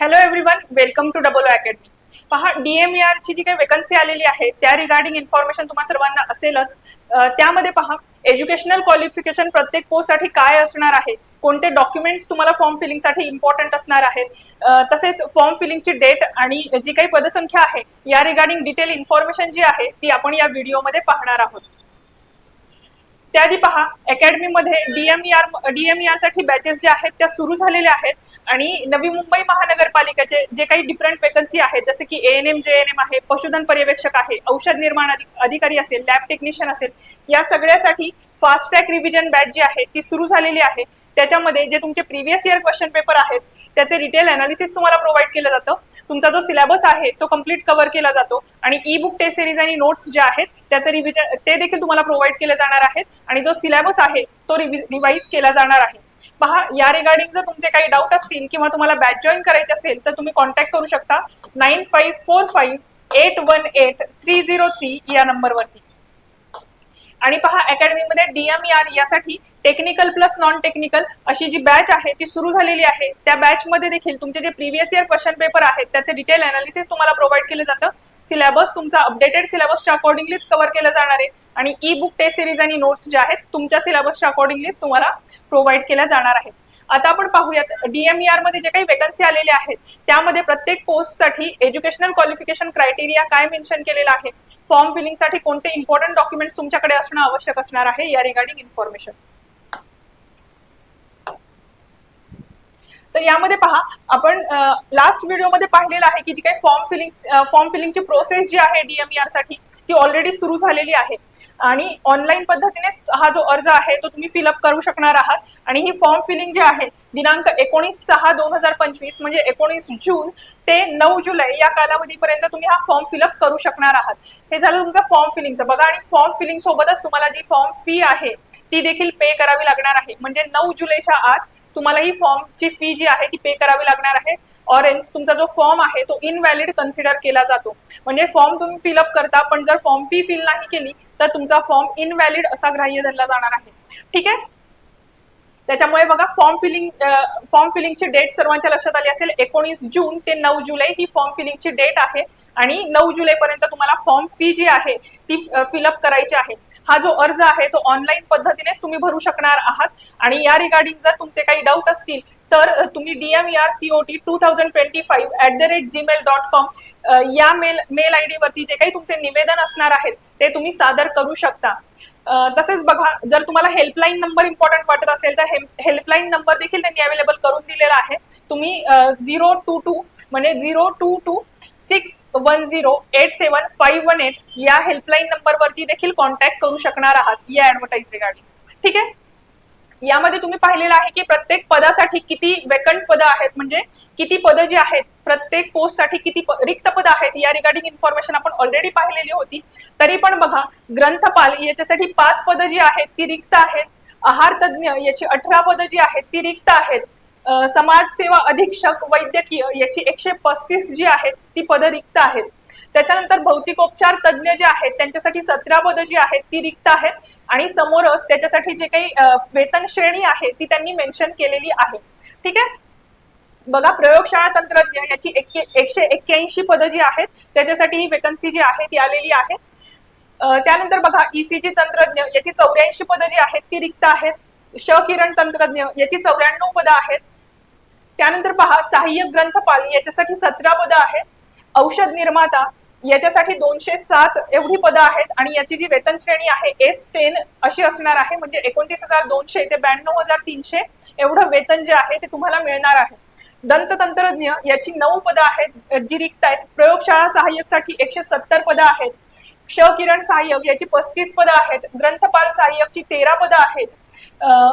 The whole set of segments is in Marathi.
Hello everyone welcome to double academy पहा डीएमईआरची जी काही वेकन्सी आलेली आहे त्या रिगार्डिंग इन्फॉर्मेशन तुम्हाला सर्वांना असेलच. त्यामध्ये पहा एज्युकेशनल क्वालिफिकेशन प्रत्येक पोस्टसाठी काय असणार आहे कोणते डॉक्युमेंट्स तुम्हाला फॉर्म फिलिंगसाठी इम्पॉर्टंट असणार आहेत तसेच फॉर्म फिलिंगची डेट आणि जी काही पदसंख्या आहे या रिगार्डिंग डिटेल इन्फॉर्मेशन जी आहे ती आपण या व्हिडिओमध्ये पाहणार आहोत. त्याआधी पहा. अकॅडमीमध्ये डीएमईआर डीएमईआरसाठी बॅचेस ज्या आहेत त्या सुरू झालेल्या आहेत. आणि नवी मुंबई महानगरपालिकेचे जे काही डिफरंट वेकन्सी आहेत जसे की A N M J N M आहे पशुधन पर्यवेक्षक आहे औषध निर्माण अधिकारी असेल लॅब टेक्निशियन असेल या सगळ्यासाठी फास्ट ट्रॅक रिव्हिजन बॅच जी आहे ती सुरू झालेली आहे. त्याच्यामध्ये जे तुमचे प्रिव्हियस इयर क्वेश्चन पेपर आहेत त्याचे रिटेल अनालिसिस तुम्हाला प्रोव्हाइड केलं जातं. तुमचा जो सिलेबस आहे तो कंप्लीट कव्हर केला जातो. आणि ई बुक टेस्ट सिरीज आणि नोट्स जे आहेत त्याचं रिव्हिजन ते देखील तुम्हाला प्रोव्हाइड केले जाणार आहेत आणि जो सिलेबस आहे तो रिवाईज केला जाणार आहे. पहा या रिगार्डिंग जर तुमचे काही डाऊट असतील किंवा तुम्हाला बॅच जॉईन करायचे असेल तर तुम्ही कॉन्टॅक्ट करू शकता. Nine five four five eight one eight three zero three या नंबरवरती आणि पहा अकॅडमीमध्ये डीएमईआर यासाठी टेक्निकल प्लस नॉन टेक्निकल अशी जी बॅच आहे ती सुरू झालेली आहे. त्या बॅच मध्ये देखील तुमचे जे प्रिव्हियस इयर क्वेश्चन पेपर आहेत त्याचे डिटेल अनालिसिस तुम्हाला प्रोव्हाइड केलं जातं. सिलेबस तुमचा अपडेटेड सिलेबसच्या अकॉर्डिंगलीच कव्हर केलं जाणार आहे. आणि ई बुक टेस्ट सिरीज आणि नोट्स जे आहेत तुमच्या सिलेबसच्या अकॉर्डिंगलीच तुम्हाला प्रोव्हाइड केल्या जाणार आहेत. आता आपण पाहूयात डीएमईआरमध्ये जे काही वेकन्सी आलेल्या आहेत त्यामध्ये प्रत्येक पोस्टसाठी एज्युकेशनल क्वालिफिकेशन क्रायटेरिया काय मेन्शन केलेला आहे? फॉर्म फिलिंगसाठी कोणते इम्पॉर्टंट डॉक्युमेंट्स तुमच्याकडे असणं आवश्यक असणार आहे या रिगार्डिंग इन्फॉर्मेशन तर यामध्ये पहा आपण लास्ट व्हिडिओमध्ये पाहिलेलं आहे की जी काही फॉर्म फिलिंग फॉर्म फिलिंगची प्रोसेस जी आहे डीएमईआरसाठी ती ऑलरेडी सुरू झालेली आहे. आणि ऑनलाईन पद्धतीने हा जो अर्ज आहे तो तुम्ही फिलअप करू शकणार आहात. आणि ही फॉर्म फिलिंग जी आहे दिनांक एकोणीस सहा दोन हजार पंचवीस म्हणजे एकोणीस जून ते नऊ जुलै या कालावधीपर्यंत तुम्ही हा फॉर्म फिलअप करू शकणार आहात. हे झालं तुमचं फॉर्म फिलिंगचं बघा आणि फॉर्म फिलिंग सोबतच तुम्हाला जी फॉर्म फी आहे ती देखील पे करावी लागणार आहे. म्हणजे नऊ जुलैच्या आत तुम्हाला ही फॉर्मची फी जी आहे ती पे करावी लागणार आहे. ऑरेंज एल्स तुमचा जो फॉर्म आहे तो इनव्हॅलिड कन्सिडर केला जातो. म्हणजे फॉर्म तुम्ही फिलअप करता पण जर फॉर्म फी फिल नाही केली तर तुमचा फॉर्म इनव्हॅलिड असा ग्राह्य धरला जाणार आहे. ठीक आहे? त्याच्यामुळे बघा फॉर्म फिलिंग फॉर्म फिलिंगची डेट सर्वांच्या लक्षात आली असेल. एकोणीस जून ते नऊ जुलै ही फॉर्म फिलिंगची डेट आहे. आणि नऊ जुलै पर्यंत तुम्हाला फॉर्म फी जी आहे ती फिलअप करायची आहे. हा जो अर्ज आहे तो ऑनलाईन पद्धतीनेच तुम्ही भरू शकणार आहात. आणि या रिगार्डिंग जर तुमचे काही डाऊट असतील तर तुम्ही DMER COT two thousand twenty five at the rate Gmail dot com या मेल मेल आय वरती जे काही तुमचे निवेदन असणार आहेत ते तुम्ही सादर करू शकता. तसेच बघा जर तुम्हाला हेल्पलाईन नंबर इम्पॉर्टंट वाटत असेल तर हेल्पलाईन नंबर देखील त्यांनी अवेलेबल करून दिलेला आहे. तुम्ही झिरो टू टू म्हणजे zero two two six one zero eight seven five one eight या हेल्पलाईन नंबरवरती देखील कॉन्टॅक्ट करू शकणार आहात या ऍडव्हर्टाईज रिगार्डिंग ठीक आहे? यामध्ये तुम्ही पाहिलेलं आहे की प्रत्येक पदासाठी किती वेकंट पदं आहेत म्हणजे किती पदं जी आहेत प्रत्येक पोस्टसाठी किती रिक्त पदं आहेत या रिगार्डिंग इन्फॉर्मेशन आपण ऑलरेडी पाहिलेली होती. तरी पण बघा ग्रंथपाल याच्यासाठी पाच पदं जी आहेत ती रिक्त आहेत. आहार तज्ज्ञ याची अठरा पदं जी आहेत ती रिक्त आहेत. समाजसेवा अधीक्षक वैद्यकीय याची एकशे पस्तीस जी आहेत ती पदं रिक्त आहेत. त्याच्यानंतर भौतिकोपचार तज्ज्ञ जे आहेत त्यांच्यासाठी सतरा पदं जी आहेत ती रिक्त आहेत. आणि समोरच त्याच्यासाठी जे काही वेतन श्रेणी आहे ती त्यांनी मेन्शन केलेली आहे. ठीक आहे? बघा प्रयोगशाळा तंत्रज्ञ याची एकशे एक्क्याऐंशी पदं जी आहेत त्याच्यासाठी ही वेकन्सी जी आहे ती आलेली आहे. त्यानंतर बघा ईसीजी तंत्रज्ञ याची चौऱ्याऐंशी पदं जी आहेत ती रिक्त आहेत. श किरण तंत्रज्ञ याची चौऱ्याण्णव पदं आहेत. त्यानंतर पहा सहाय्यक ग्रंथपाल याच्यासाठी सतरा पदं आहेत. औषध निर्माता याच्यासाठी दोनशे सात एवढी पदं आहेत आणि याची जी वेतन श्रेणी आहे एस टेन अशी असणार आहे. म्हणजे एकोणतीस हजार दोनशे ते ब्याण्णव हजार तीनशे एवढं वेतन जे आहे ते तुम्हाला मिळणार आहे. दंत तंत्रज्ञ याची नऊ पदं आहेत जी रिक्त आहेत. प्रयोगशाळा सहाय्यकसाठी एकशे सत्तर पदं आहेत. क्ष किरण सहाय्यक याची पस्तीस पदं आहेत. ग्रंथपाल सहाय्यकची तेरा पदं आहेत.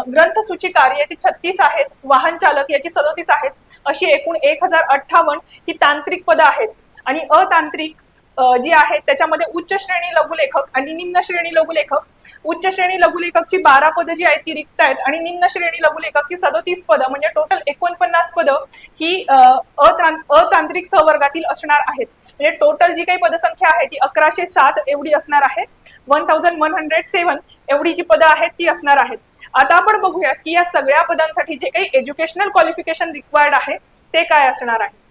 ग्रंथ सूचिकार याची छत्तीस आहेत. वाहन चालक याची सदोतीस आहेत. अशी एकूण एक हजार अठ्ठावन्न ही तांत्रिक पदं आहेत. आणि अतांत्रिक जी आहेत त्याच्यामध्ये उच्च श्रेणी लघुलेखक आणि निम्न श्रेणी लघुलेखक. उच्च श्रेणी लघुलेखकची बारा पदं जी आहेत ती रिक्त आहेत आणि निम्न श्रेणी लघुलेखकची सदोतीस पदं म्हणजे टोटल एकोणपन्नास पदं ही अतांत्रिक सहवर्गातील असणार आहेत. म्हणजे टोटल जी काही पदसंख्या आहे ती अकराशे सात एवढी असणार आहे. One thousand one hundred seven एवढी जी पदं आहेत ती असणार आहेत. आता आपण बघूया की या सगळ्या पदांसाठी जे काही एज्युकेशनल क्वालिफिकेशन रिक्वायर्ड आहे ते काय असणार आहे?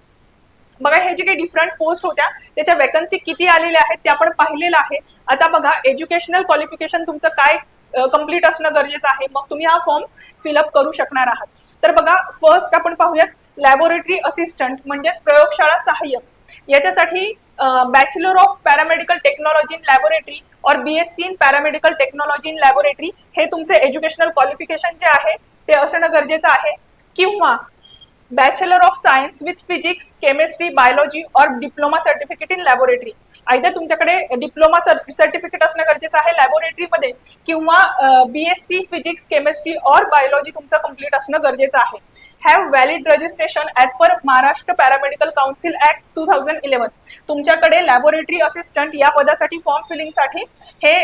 बघा हे जे काही डिफरंट पोस्ट होत्या त्याच्या वॅकन्सी किती आलेल्या आहेत ते आपण पाहिलेलं आहे. आता बघा एज्युकेशनल क्वालिफिकेशन तुमचं काय कंप्लीट असणं गरजेचं आहे. मग तुम्ही हा फॉर्म फिलअप करू शकणार आहात. तर बघा फर्स्ट आपण पाहूयात लॅबोरेटरी असिस्टंट म्हणजेच प्रयोगशाळा सहाय्यक. याच्यासाठी bachelor of paramedical technology in laboratory और BSc in paramedical technology in laboratory हे तुमचे एज्युकेशनल क्वालिफिकेशन जे आहे ते असणं गरजेचं आहे. किंवा bachelor of science with physics chemistry biology और diploma certificate in laboratory either तुमच्याकडे डिप्लोमा सर्टिफिकेट असणं गरजेचं आहे. लॅबोरेटरीमध्ये किंवा बीएससी फिजिक्स केमिस्ट्री और बायोलॉजी तुमचं कंप्लीट असणं गरजेचं आहे. Have valid registration as per Maharashtra paramedical council act two thousand eleven तुमच्याकडे लॅबोरेटरी असिस्टंट या पदासाठी फॉर्म फिलिंगसाठी हे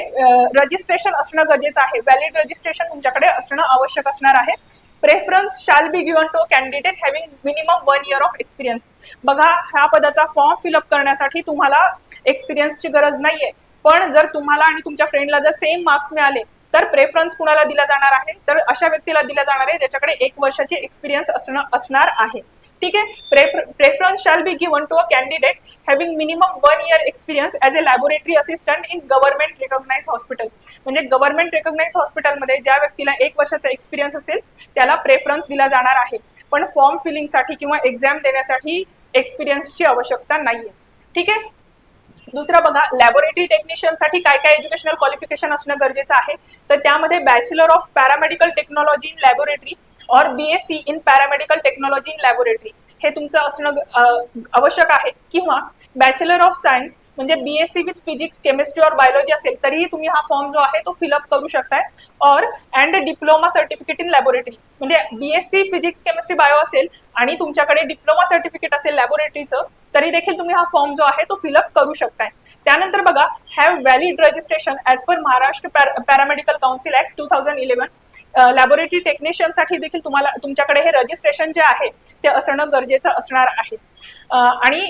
रजिस्ट्रेशन असणं गरजेचं आहे. व्हॅलिड रजिस्ट्रेशन तुमच्याकडे असणं आवश्यक असणार आहे. Preference shall be given to candidate having minimum one year of experience बघा ह्या पदाचा फॉर्म फिलअप करण्यासाठी तुम्हाला एक्सपिरियन्सची गरज नाहीये. पण जर तुम्हाला आणि तुमच्या फ्रेंडला जर सेम मार्क्स मिळाले तर प्रेफरन्स कुणाला दिला जाणार आहे? तर अशा व्यक्तीला दिला जाणार आहे ज्याच्याकडे एक वर्षाची एक्सपिरियन्स असणं असणार आहे. ठीक आहे? Preference shall be given to a candidate having minimum one year experience as a laboratory assistant in government recognise hospital म्हणजे गव्हर्नमेंट रिकॉग्नाइज हॉस्पिटलमध्ये ज्या व्यक्तीला एक वर्षाचा एक्सपिरियन्स असेल त्याला प्रेफरन्स दिला जाणार आहे. पण फॉर्म फिलिंगसाठी किंवा एक्झाम देण्यासाठी एक्सपिरियन्सची आवश्यकता नाहीये. ठीक आहे? दुसरं बघा लॅबोरेटरी टेक्निशियनसाठी काय काय एज्युकेशनल क्वालिफिकेशन असणं गरजेचं आहे? तर त्यामध्ये bachelor of paramedical technology in laboratory और BSc in paramedical technology in laboratory हे तुमचं असणं आवश्यक आहे. किंवा बॅचलर ऑफ सायन्स म्हणजे बीएससी विथ फिजिक्स केमिस्ट्री और बायोलॉजी असेल तरीही तुम्ही हा फॉर्म जो आहे तो फिलअप करू शकताय. और and diploma certificate in laboratory म्हणजे बीएससी फिजिक्स केमिस्ट्री बायो असेल आणि तुमच्याकडे डिप्लोमा सर्टिफिकेट असेल लॅबोरेटरीचं तरी देखील तुम्ही हा फॉर्म जो आहे तो फिलअप करू शकताय. त्यानंतर बघा have valid registration as per Maharashtra paramedical council act two thousand eleven laboratory टेक्निशियनसाठी देखील तुम्हाला तुमच्याकडे हे रजिस्ट्रेशन जे आहे ते असणं गरजेचं असणार आहे. आणि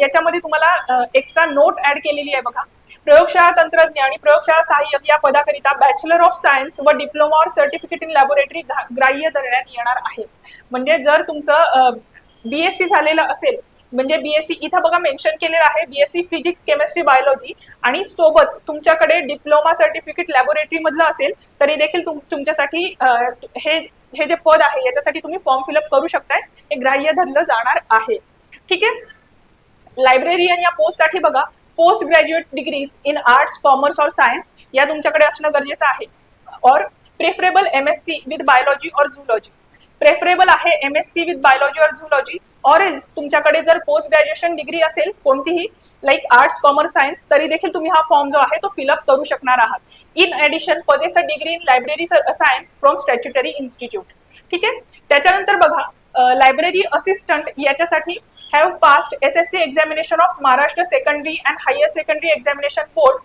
याच्यामध्ये तुम्हाला एक्स्ट्रा नोट ऍड केलेली आहे बघा. प्रयोगशाळा तंत्रज्ञ आणि प्रयोगशाळा सहाय्यक या पदाकरिता बॅचलर ऑफ सायन्स व diploma or certificate in laboratory ग्राह्य धरण्यात येणार आहे. म्हणजे जर तुमचं बीएससी झालेलं असेल म्हणजे बीएससी इथं बघा मेन्शन केलेलं आहे बीएससी फिजिक्स केमिस्ट्री बायोलॉजी आणि सोबत तुमच्याकडे डिप्लोमा सर्टिफिकेट लॅबोरेटरी मधलं असेल तरी देखील तुमच्यासाठी हे हे जे पद आहे याच्यासाठी तुम्ही फॉर्म फिलअप करू शकताय. हे ग्राह्य धरलं जाणार आहे. ठीक आहे? लायब्रेरियन या पोस्टसाठी बघा. Post graduate degrees in arts commerce और सायन्स या तुमच्याकडे असणं गरजेचं आहे. और preferable M S C with biology और झुलॉजी प्रेफरेबल आहे M S C with biology और झुलॉजी ऑर एल्स तुमच्याकडे जर पोस्ट ग्रॅज्युएशन डिग्री असेल कोणतीही लाईक आर्ट्स कॉमर्स सायन्स तरी देखील तुम्ही हा फॉर्म जो आहे तो फिलअप करू शकणार आहात. In addition possesses a degree in library science from statutory institute ठीक आहे? त्याच्यानंतर बघा लायब्ररी असिस्टंट याच्यासाठी have passed S S C examination of Maharashtra secondary and higher secondary examination board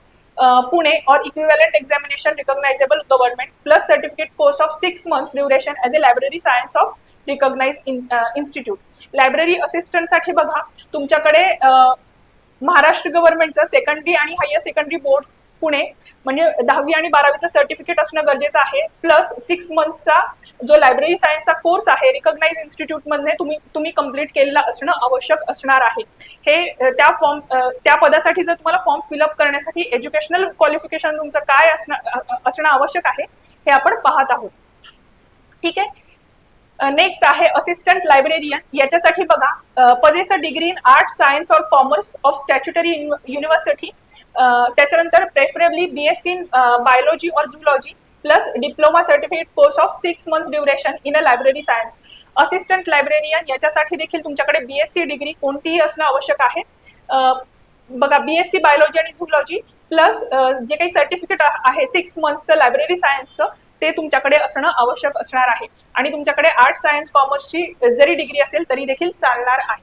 Pune or equivalent examination recognisable government plus certificate course of six months duration as a library science of recognise institute library असिस्टंटसाठी बघा तुमच्याकडे महाराष्ट्र गव्हर्नमेंटचं सेकंडरी आणि हायर सेकंडरी बोर्ड पुणे. म्हणजे दहावी आणि बारावीचं सर्टिफिकेट असणं गरजेचं आहे. प्लस सिक्स मंथचा जो लायब्ररी सायन्सचा कोर्स आहे रिकॉग्नाइज इन्स्टिट्यूटमध्ये तुम्ही तुम्ही कंप्लीट केलेला असणं आवश्यक असणार आहे. हे त्या फॉर्म त्या पदासाठी जर तुम्हाला फॉर्म फिलअप करण्यासाठी एज्युकेशनल क्वालिफिकेशन तुमचं काय असणं असणं आवश्यक आहे हे आपण पाहत आहोत. ठीक आहे? नेक्स्ट आहे असिस्टंट लायब्रेरियन याच्यासाठी बघा possesses a degree in art science or commerce of statutory university त्याच्यानंतर preferably BSc in biology or zoology plus diploma certificate course of six month duration in a library science assistant librarian याच्यासाठी देखील तुमच्याकडे बीएससी डिग्री कोणतीही असणं आवश्यक आहे. बघा बीएससी बायोलॉजी आणि झुलॉजी प्लस जे काही सर्टिफिकेट आहे सिक्स मंथचं लायब्ररी सायन्सचं ते तुमच्याकडे असणं आवश्यक असणार आहे. आणि तुमच्याकडे आर्ट सायन्स कॉमर्सची जरी डिग्री असेल तरी देखील चालणार आहे.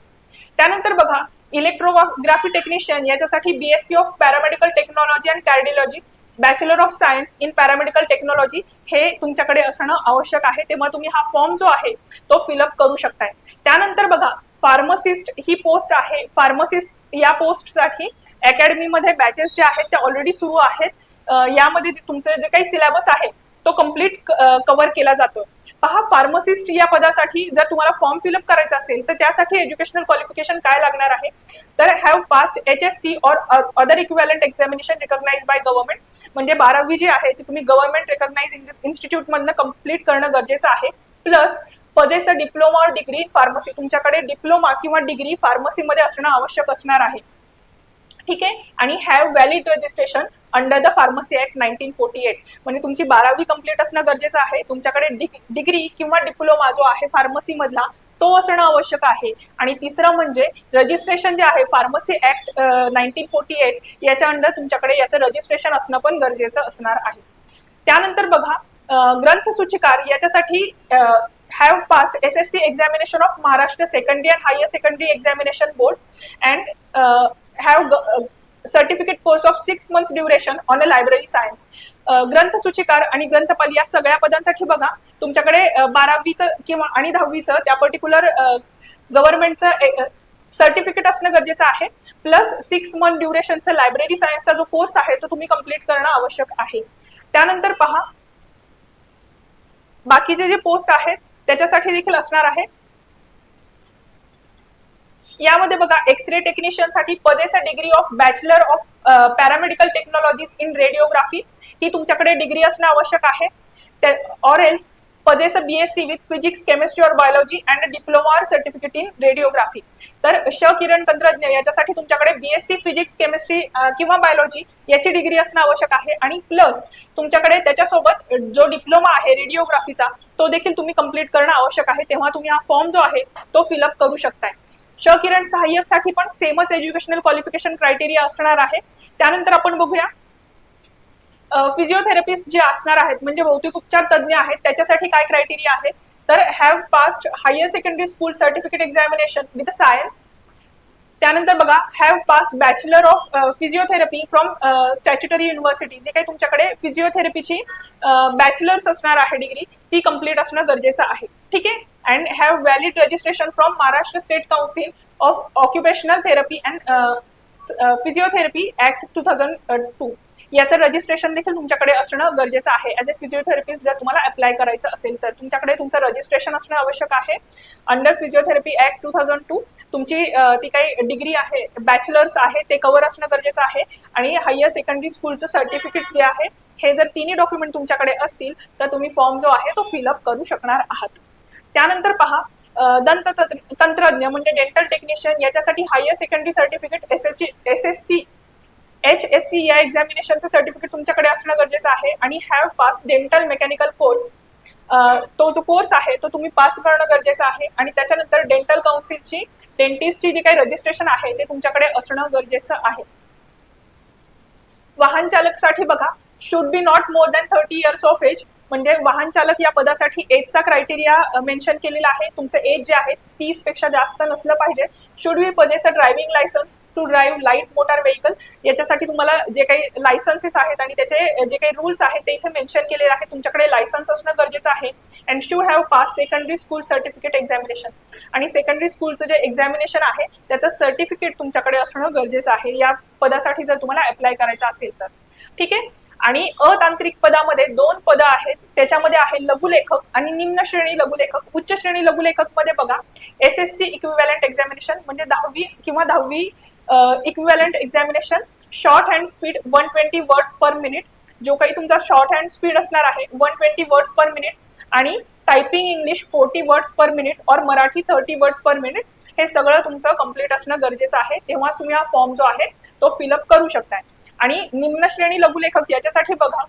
त्यानंतर बघा इलेक्ट्रोग्राफी टेक्निशियन याच्यासाठी BSc of paramedical technology and cardiology bachelor of science in paramedical technology हे तुमच्याकडे असणं आवश्यक आहे. तेव्हा तुम्ही हा फॉर्म जो आहे तो फिलअप करू शकताय. त्यानंतर बघा फार्मसिस्ट ही पोस्ट आहे. फार्मसिस्ट या पोस्टसाठी अकॅडमीमध्ये बॅचेस जे आहेत ते ऑलरेडी सुरू आहेत. यामध्ये तुमचे जे काही सिलेबस आहे तो कंप्लीट कव्हर केला जातो. पहा फार्मसिस्ट या पदासाठी जर तुम्हाला फॉर्म फिलअप करायचा असेल तर त्यासाठी एज्युकेशनल क्वालिफिकेशन काय लागणार आहे? तर have passed H S C or other equivalent examination recognise by government म्हणजे बारावी जी आहे ती तुम्ही गव्हर्नमेंट रिकॉग्नाइज इन्स्टिट्यूटमधनं कंप्लीट करणं गरजेचं आहे. Plus पदेचं diploma or degree in pharmacy तुमच्याकडे डिप्लोमा किंवा डिग्री फार्मसीमध्ये असणं आवश्यक असणार आहे. ठीक आहे? आणि have valid registration under the pharmacy act nineteen forty eight म्हणजे तुमची बारावी कंप्लीट असणं गरजेचं आहे. तुमच्याकडे डिग्री किंवा डिप्लोमा जो आहे फार्मसी मधला तो असणं आवश्यक आहे. आणि तिसरं म्हणजे रजिस्ट्रेशन जे आहे pharmacy act nineteen forty eight याच्या अंडर तुमच्याकडे याचं रजिस्ट्रेशन असणं पण गरजेचं असणार आहे. त्यानंतर बघा ग्रंथ ग्रंथसूचिकार याच्यासाठी have passed S S C examination of Maharashtra secondary and higher secondary examination board and have certificate course of six months duration on a library science ग्रंथसूचिकार आणि ग्रंथपाल या सगळ्या पदांसाठी बघा तुमच्याकडे बारावीचं किंवा आणि दहावीचं त्या पर्टिक्युलर गव्हर्नमेंटचं सर्टिफिकेट असणं गरजेचं आहे. प्लस सिक्स मंथ ड्युरेशनचा लायब्ररी सायन्सचा जो कोर्स आहे तो तुम्ही कंप्लीट करणं आवश्यक आहे. त्यानंतर पहा बाकीचे जे पोस्ट आहेत त्याच्यासाठी देखील असणार आहे. यामध्ये बघा एक्सरे टेक्निशियनसाठी पदेचा degree of bachelor of paramedical technologies in radiography ही तुमच्याकडे डिग्री असणं आवश्यक आहे. Or else पदेचं BSc with physics chemistry or biology and diploma or certificate in radiography तर श किरण तंत्रज्ञ याच्यासाठी तुमच्याकडे बीएससी फिजिक्स केमिस्ट्री किंवा बायोलॉजी याची डिग्री असणं आवश्यक आहे. आणि प्लस तुमच्याकडे त्याच्यासोबत जो डिप्लोमा आहे रेडिओग्राफीचा तो देखील तुम्ही कंप्लीट करणं आवश्यक आहे. तेव्हा तुम्ही हा फॉर्म जो आहे तो फिलअप करू शकताय. किरण सहाय्यकसाठी पण सेमच एज्युकेशनल क्वालिफिकेशन क्रायटेरिया असणार आहे. त्यानंतर आपण बघूया. फिजिओथेरपिस्ट जे असणार आहेत म्हणजे भौतिक उपचार तज्ज्ञ आहेत त्याच्यासाठी काय क्रायटेरिया आहे? तर have passed higher secondary school certificate examination with science त्यानंतर बघा have pass bachelor of physiotherapy from statutory university जे काही तुमच्याकडे फिजिओथेरपीची बॅचलर्स uh, असणार आहे डिग्री ती कंप्लीट असणं गरजेचं आहे. ठीक आहे? And have valid registration from Maharashtra state council of occupational therapy and physiotherapy act two thousand two याचं रजिस्ट्रेशन देखील तुमच्याकडे असणं गरजेचं आहे. ॲज अ फिजिओथेरपिस्ट जर तुम्हाला अप्लाय करायचं असेल तर तुमच्याकडे तुमचं रजिस्ट्रेशन असणं आवश्यक आहे. Under physiotherapy act two thousand two तुमची ती काही डिग्री आहे बॅचलर्स आहे ते कव्हर असणं गरजेचं आहे. आणि हायर सेकंडरी स्कूलचं सर्टिफिकेट जे आहे हे जर तिन्ही डॉक्युमेंट तुमच्याकडे असतील तर तुम्ही फॉर्म जो आहे तो फिलअप करू शकणार आहात. त्यानंतर पहा दंत तंत्रज्ञ म्हणजे डेंटल टेक्निशियन याच्यासाठी higher secondary certificate S S C S S C H S C या एक्झामिनेशनचं सर्टिफिकेट तुमच्याकडे असणं गरजेचं आहे. आणि have pass dental mechanical course तो जो कोर्स आहे तो तुम्ही पास करणं गरजेचं आहे. आणि त्याच्यानंतर डेंटल काउन्सिलची डेंटिस्टची जी काही रजिस्ट्रेशन आहे ते तुमच्याकडे असणं गरजेचं आहे. वाहन चालकसाठी बघा should be not more than thirty years of age म्हणजे वाहन चालक या पदासाठी एजचा क्रायटेरिया मेन्शन केलेला आहे. तुमचं एज जे आहे तीसपेक्षा जास्त नसलं पाहिजे. Should be a driving licence to drive light motor vehicle याच्यासाठी तुम्हाला जे काही लायसन्सेस आहेत आणि त्याचे जे काही रूल्स आहेत ते इथे मेन्शन केलेले आहेत. तुमच्याकडे लायसन्स असणं गरजेचं आहे. And should have pass secondary school certificate examination आणि सेकंडरी स्कूलचं जे एक्झामिनेशन आहे त्याचं सर्टिफिकेट तुमच्याकडे असणं गरजेचं आहे. या पदासाठी जर तुम्हाला अप्लाय करायचं असेल तर. ठीक आहे? आणि अतांत्रिक पदामध्ये दोन पदं आहेत. त्याच्यामध्ये आहे लघुलेखक आणि निम्न श्रेणी लघुलेखक. उच्च श्रेणी लघुलेखकमध्ये बघा S S C equivalent examination म्हणजे दहावी किंवा दहावी equivalent examination shorthand speed one twenty words per minute जो काही तुमचा शॉर्ट हँड स्पीड असणार आहे one twenty words per minute आणि typing English forty words per minute or Marathi thirty words per minute हे सगळं तुमचं कंप्लीट असणं गरजेचं आहे. तेव्हा तुम्ही हा फॉर्म जो आहे तो फिलअप करू शकताय. आणि निम्न श्रेणी लघुलेखक याच्यासाठी बघा.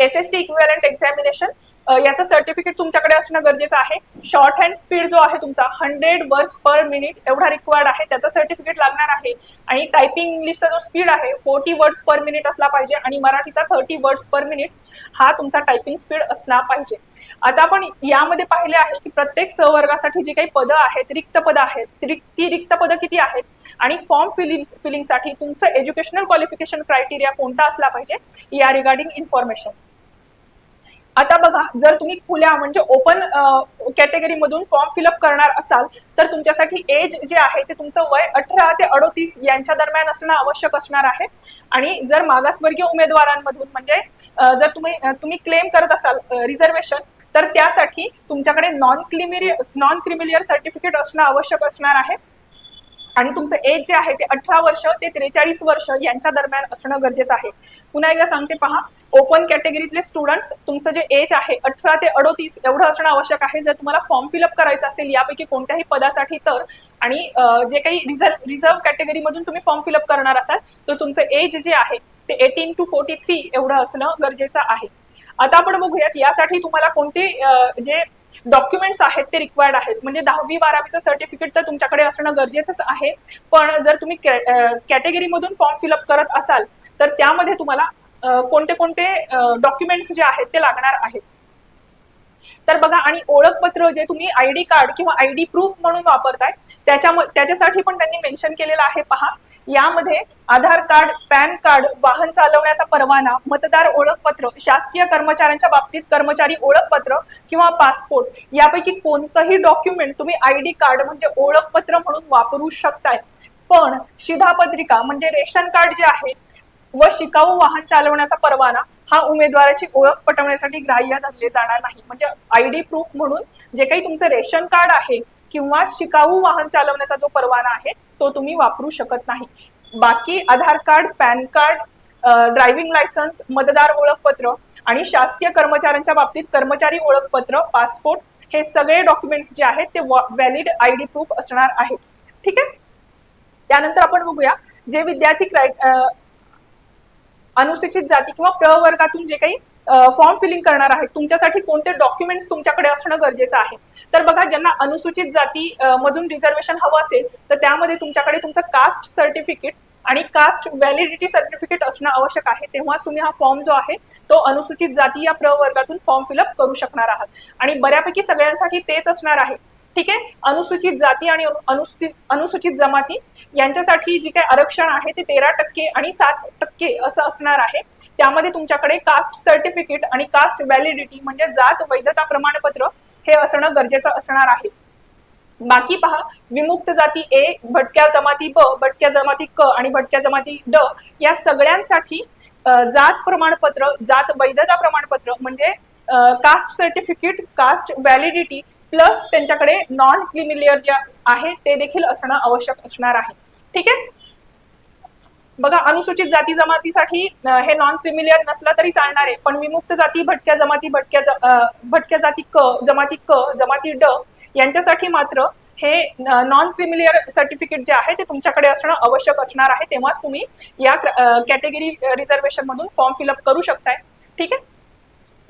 S S C equivalent examination याचं सर्टिफिकेट तुमच्याकडे असणं गरजेचं आहे. शॉर्ट हँड स्पीड जो आहे तुमचा हंड्रेड वर्ड्स पर मिनिट एवढा रिक्वायर्ड आहे. त्याचं सर्टिफिकेट लागणार आहे. आणि टायपिंग इंग्लिशचा जो स्पीड आहे फोर्टी वर्ड्स पर मिनिट असला पाहिजे आणि मराठीचा थर्टी वर्ड्स पर मिनिट हा तुमचा टायपिंग स्पीड असला पाहिजे. आता आपण यामध्ये पाहिले आहे की प्रत्येक सहवर्गासाठी जी काही पदं आहेत रिक्त पदं आहेत ती रिक्त पदं किती आहेत? आणि फॉर्म फिलिंग फिलिंगसाठी तुमचं एज्युकेशनल क्वालिफिकेशन क्रायटेरिया कोणता असला पाहिजे? या रिगार्डिंग इन्फॉर्मेशन आता बघा जर तुम्ही खुल्या म्हणजे ओपन कॅटेगरीमधून फॉर्म फिलअप करणार असाल तर तुमच्यासाठी एज जे आहे ते तुमचं वय अठरा ते अडोतीस यांच्या दरम्यान असणं आवश्यक असणार आहे. आणि जर मागासवर्गीय उमेदवारांमधून म्हणजे जर तुम्ही तुम्ही क्लेम करत असाल रिझर्वेशन तर त्यासाठी तुमच्याकडे non creamy layer non creamy layer certificate असणं आवश्यक असणार आहे. आणि तुमचं एज जे आहे ते अठरा वर्ष ते त्रेचाळीस वर्ष यांच्या दरम्यान असणं गरजेचं आहे. पुन्हा एकदा सांगते पहा ओपन कॅटेगरीतले स्टुडंट्स तुमचं जे एज आहे अठरा ते अडोतीस एवढं असणं आवश्यक आहे. जर तुम्हाला फॉर्म फिलअप करायचं असेल यापैकी कोणत्याही पदासाठी तर आणि जे काही रिझर्व रिझर्व कॅटेगरीमधून तुम्ही फॉर्म फिलअप करणार असाल तर तुमचं एज जे आहे ते एटीन टू फोर्टी थ्री एवढं असणं गरजेचं आहे. आता आपण बघूयात यासाठी तुम्हाला कोणते जे डॉक्युमेंट्स आहेत ते रिक्वायर्ड आहेत. म्हणजे दहावी बारावीचं सर्टिफिकेट तर तुमच्याकडे असणं गरजेचंच आहे. पण जर तुम्ही कॅटेगरीमधून फॉर्म फिलअप करत असाल तर त्यामध्ये तुम्हाला कोणते कोणते डॉक्युमेंट्स जे आहेत ते लागणार आहेत. तर बघा आणि ओळखपत्र जे तुम्ही आय डी कार्ड किंवा आय डी प्रूफ म्हणून वापरताय त्याच्या त्याच्यासाठी पण त्यांनी मेन्शन केलेलं आहे पहा. यामध्ये आधार कार्ड पॅन कार्ड वाहन चालवण्याचा परवाना मतदार ओळखपत्र शासकीय कर्मचाऱ्यांच्या बाबतीत कर्मचारी ओळखपत्र किंवा पासपोर्ट यापैकी कोणतंही डॉक्युमेंट तुम्ही आय डी कार्ड म्हणजे ओळखपत्र म्हणून वापरू शकताय. पण शिधापत्रिका म्हणजे रेशन कार्ड जे आहे व शिकाऊ वाहन चालवण्याचा परवाना हा उमेदवाराची ओळख पटवण्यासाठी ग्राह्य धरले जाणार नाही. म्हणजे आय डी प्रूफ म्हणून जे काही तुमचं रेशन कार्ड आहे किंवा शिकाऊ वाहन चालवण्याचा जो परवाना आहे तो तुम्ही वापरू शकत नाही. बाकी Aadhaar card PAN card driving licence मतदार ओळखपत्र आणि शासकीय कर्मचाऱ्यांच्या बाबतीत कर्मचारी ओळखपत्र पासपोर्ट हे सगळे डॉक्युमेंट्स जे आहेत ते व्हॅलिड आय डी प्रूफ असणार आहेत. ठीक आहे? त्यानंतर आपण बघूया जे विद्यार्थी क्राय अनुसूचित जाती किंवा प्रवर्गातून जे काही फॉर्म फिलिंग करणार आहेत तुमच्यासाठी कोणते डॉक्युमेंट्स तुमच्याकडे असणं गरजेचं आहे? तर बघा ज्यांना अनुसूचित जाती मधून रिझर्वेशन हवं असेल तर त्यामध्ये तुमच्याकडे तुमचं कास्ट सर्टिफिकेट आणि कास्ट व्हॅलिडिटी सर्टिफिकेट असणं आवश्यक आहे. तेव्हाच तुम्ही हा फॉर्म जो आहे तो अनुसूचित जाती या प्रवर्गातून फॉर्म फिलअप करू शकणार आहात. आणि बऱ्यापैकी सगळ्यांसाठी तेच असणार आहे. ठीक आहे? अनुसूचित जाती आणि अनुसूचित अनुसूचित जमाती यांच्यासाठी जी काही आरक्षण आहे ते तेरा टक्के आणि सात टक्के असं असणार आहे. त्यामध्ये तुमच्याकडे कास्ट सर्टिफिकेट आणि कास्ट व्हॅलिडिटी म्हणजे जात वैधता प्रमाणपत्र हे असणं गरजेचं असणार आहे. बाकी पहा विमुक्त जाती ए भटक्या जमाती ब भटक्या जमाती क आणि भटक्या जमाती ड या सगळ्यांसाठी जात प्रमाणपत्र जात वैधता प्रमाणपत्र म्हणजे caste certificate caste validity plus त्यांच्याकडे नॉन क्रिमिलियर जे आहे ते देखील असणं आवश्यक असणार आहे. ठीक आहे? बघा अनुसूचित जाती जमातीसाठी हे नॉन क्रिमिलियर नसला तरी चालणार आहे. पण विमुक्त जाती भटक्या जमाती भटक्या भटक्या जाती क जमाती क जमाती ड यांच्यासाठी मात्र हे नॉन क्रिमिलियर सर्टिफिकेट जे आहे ते तुमच्याकडे असणं आवश्यक असणार आहे. तेव्हाच तुम्ही या कॅटेगरी रिझर्वेशन मधून फॉर्म फिलअप करू शकताय. ठीक आहे?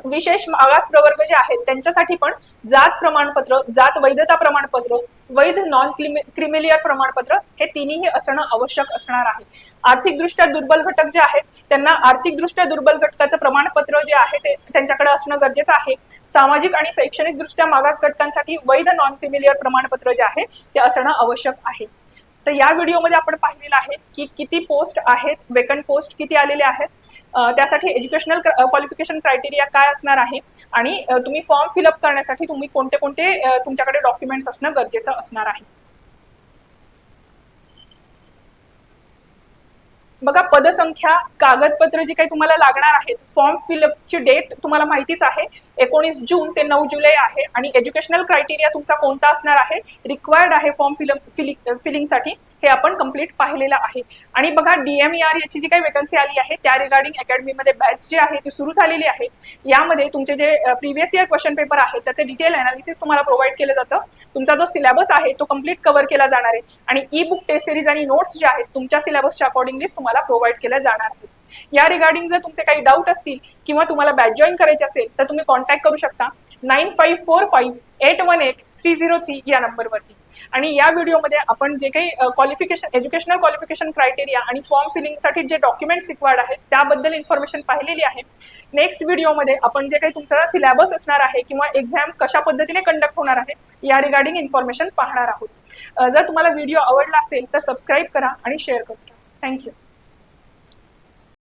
विशेष मागास प्रवर्ग जे आहेत त्यांच्यासाठी पण जात प्रमाणपत्र जात वैधता प्रमाणपत्र वैध नॉन क्रिमिलियर प्रमाणपत्र हे तिन्ही असणं आवश्यक असणार आहे. आर्थिकदृष्ट्या दुर्बल घटक जे आहेत त्यांना आर्थिकदृष्ट्या दुर्बल घटकाचं प्रमाणपत्र जे आहे ते त्यांच्याकडे असणं गरजेचं आहे. सामाजिक आणि शैक्षणिक दृष्ट्या मागास घटकांसाठी वैध नॉन क्रिमिलियर प्रमाणपत्र जे आहे ते असणं आवश्यक आहे. तर या व्हिडिओमध्ये आपण पाहिलेलं आहे की किती पोस्ट आहेत वेकंट पोस्ट किती आलेले आहेत. त्यासाठी एज्युकेशनल क्वालिफिकेशन क्रायटेरिया काय असणार आहे आणि तुम्ही फॉर्म फिलअप करण्यासाठी तुम्ही कोणते कोणते तुमच्याकडे डॉक्युमेंट्स असणं गरजेचं असणार आहे. बघा पदसंख्या कागदपत्र जी काही तुम्हाला लागणार आहेत फॉर्म फिलअपची डेट तुम्हाला माहितीच आहे. एकोणीस जून ते नऊ जुलै आहे आणि एज्युकेशनल क्रायटेरिया तुमचा कोणता असणार आहे रिक्वायर्ड आहे फॉर्म फिलअप फिलिंग फिलिंगसाठी हे आपण कंप्लीट पाहिलेलं आहे. आणि बघा डीएमईआर याची जी काही वेकन्सी आली आहे त्या रिगार्डिंग अकॅडमीमध्ये बॅच जे आहे ती सुरू झालेली आहे. यामध्ये तुमचे जे प्रिव्हियस इयर क्वेश्चन पेपर आहे त्याचे डिटेल अनालिसिस तुम्हाला प्रोव्हाइड केलं जातं. तुमचा जो सिलेबस आहे तो कंप्लीट कव्हर केला जाणार आहे. आणि ई बुक टेस्ट सिरीज आणि नोट्स जे आहेत तुमच्या सिलेबसच्या अकॉर्डिंगली तुम्हाला प्रोव्हाइड केल्या जाणार आहेत. या रिगार्डिंग जर तुमचे काही डाऊट असतील किंवा तुम्हाला बॅच जॉईन करायचे असेल तर तुम्ही कॉन्टॅक्ट करू शकता nine five four five eight one eight three zero three या नंबरवरती आणि या व्हिडिओमध्ये आपण जे काही क्वालिफिकेशन एज्युकेशनल क्वालिफिकेशन क्रायटेरिया आणि फॉर्म फिलिंगसाठी जे डॉक्युमेंट्स रिक्वायर्ड आहेत त्याबद्दल इन्फॉर्मेशन पाहिलेली आहे. नेक्स्ट व्हिडिओमध्ये आपण जे काही तुमचा सिलेबस असणार आहे किंवा एक्झाम कशा पद्धतीने कंडक्ट होणार आहे या रिगार्डिंग इन्फॉर्मेशन पाहणार आहोत. जर तुम्हाला व्हिडिओ आवडला असेल तर सबस्क्राईब करा आणि शेअर करा. थँक्यू